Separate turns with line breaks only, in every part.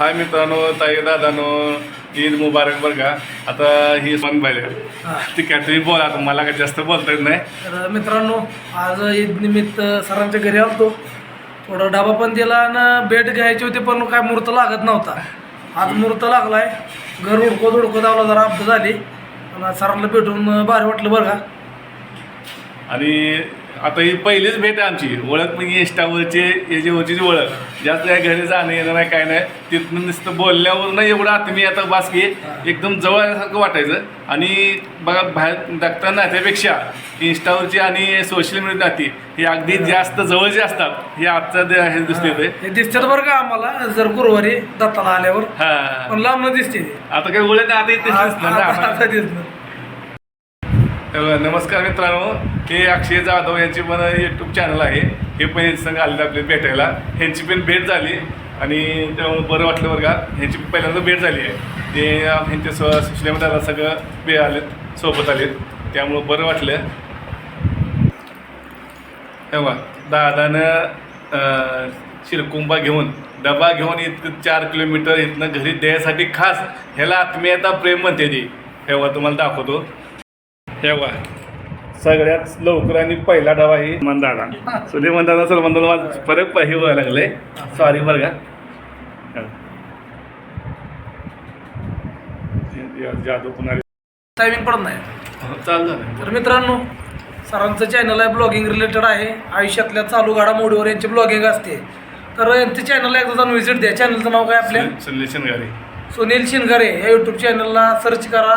हाय मित्रांनो ताई दादानो ईद मुबारक बरं का. आता ही सण पाहिजे आहे तुम्ही बोला आता मला काही जास्त बोलता येत नाही.
तर मित्रांनो आज ईद निमित्त सरांच्या घरी आलतो. थोडा डबा पण दिला आणि भेट घ्यायची होती पण काय मुहूर्त लागत नव्हता. आज मुहूर्त लागलाय. घर उडकत उडकत आवला जरा अपघात झाली. आणि सरांना भेटून भारी वाटलं बरं का.
आणि आता ही पहिलीच भेट आहे आमची. ओळख म्हणजे इंस्टावरची याची होची जी ओळख. जास्त काय घरी जाणं येणं नाही काय नाही तिथनं नुसतं बोलल्यावर नाही एवढं आत्मीय आता बास की एकदम जवळ आल्यासारखं वाटायचं. आणि बघा बाहेर दाखता नात्यापेक्षा इंस्टावरची आणि सोशल मीडिया नाती ही अगदी जास्त जवळची असतात. हे आजचं हे दिसते ते.
दिसतात बरं का आम्हाला जर गुरुवारी दत्ताला आल्यावर.
हा.
पण लांब दिसते.
आता काही ओळख आता इथे दिसणार ना
आता-
आम्हाला.
आता दिसणार.
तर नमस्कार मित्रांनो हे अक्षय जाधव यांची पण यूट्यूब चॅनल आहे. हे पण यांच्या संग आलेले आपले भेटायला. ह्यांची पण भेट झाली आणि त्यामुळे बरं वाटलं बरं का ह्यांची पहिल्यांदा भेट झाली आहे. ते ह्यांच्या स्व सुशल्यामध्ये सगळं बे आलेत सोबत आलेत. त्यामुळं बरं वाटलं. तेव्हा दादानं शिरकुंबा घेऊन डबा घेऊन इथं चार किलोमीटर इथनं घरी द्यायसाठी खास ह्याला आत्मीयता प्रेम म्हणते ती. तेव्हा तुम्हाला दाखवतो. तेव्हा सगळ्यात लवकर आणि पहिला डबा ही मंदाडा. सुधे मंदाडा सर मंदाला माझं फरक हे व्हायला लागले सॉरी बरं का. हा. जादू पुन्हा
टायमिंग पडत नाही.
चालू झालं
तर मित्रांनो सरांचं चॅनल आहे ब्लॉगिंग रिलेटेड आहे. आयुष्यातल्या चालू घडामोडीवर यांची ब्लॉगिंग असते. तर यांचं चॅनल एकदा जाऊन व्हिजिट द्या. चॅनलचं नाव काय आपल्या?
सुनील शिंगारे.
सुनील शिनगारे या यूट्यूब चॅनलला सर्च करा.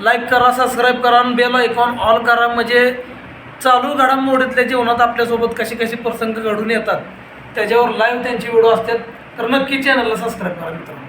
लाईक करा सबस्क्राईब करा आणि बेल ऐकॉन ऑल करा. म्हणजे चालू घडामोडीतल्या जीवनात आपल्यासोबत कसे कसे प्रसंग घडून येतात त्याच्यावर लाईव्ह त्यांची व्हिडिओ असतात. तर नक्की चॅनलला सबस्क्राईब करा मित्रांनो.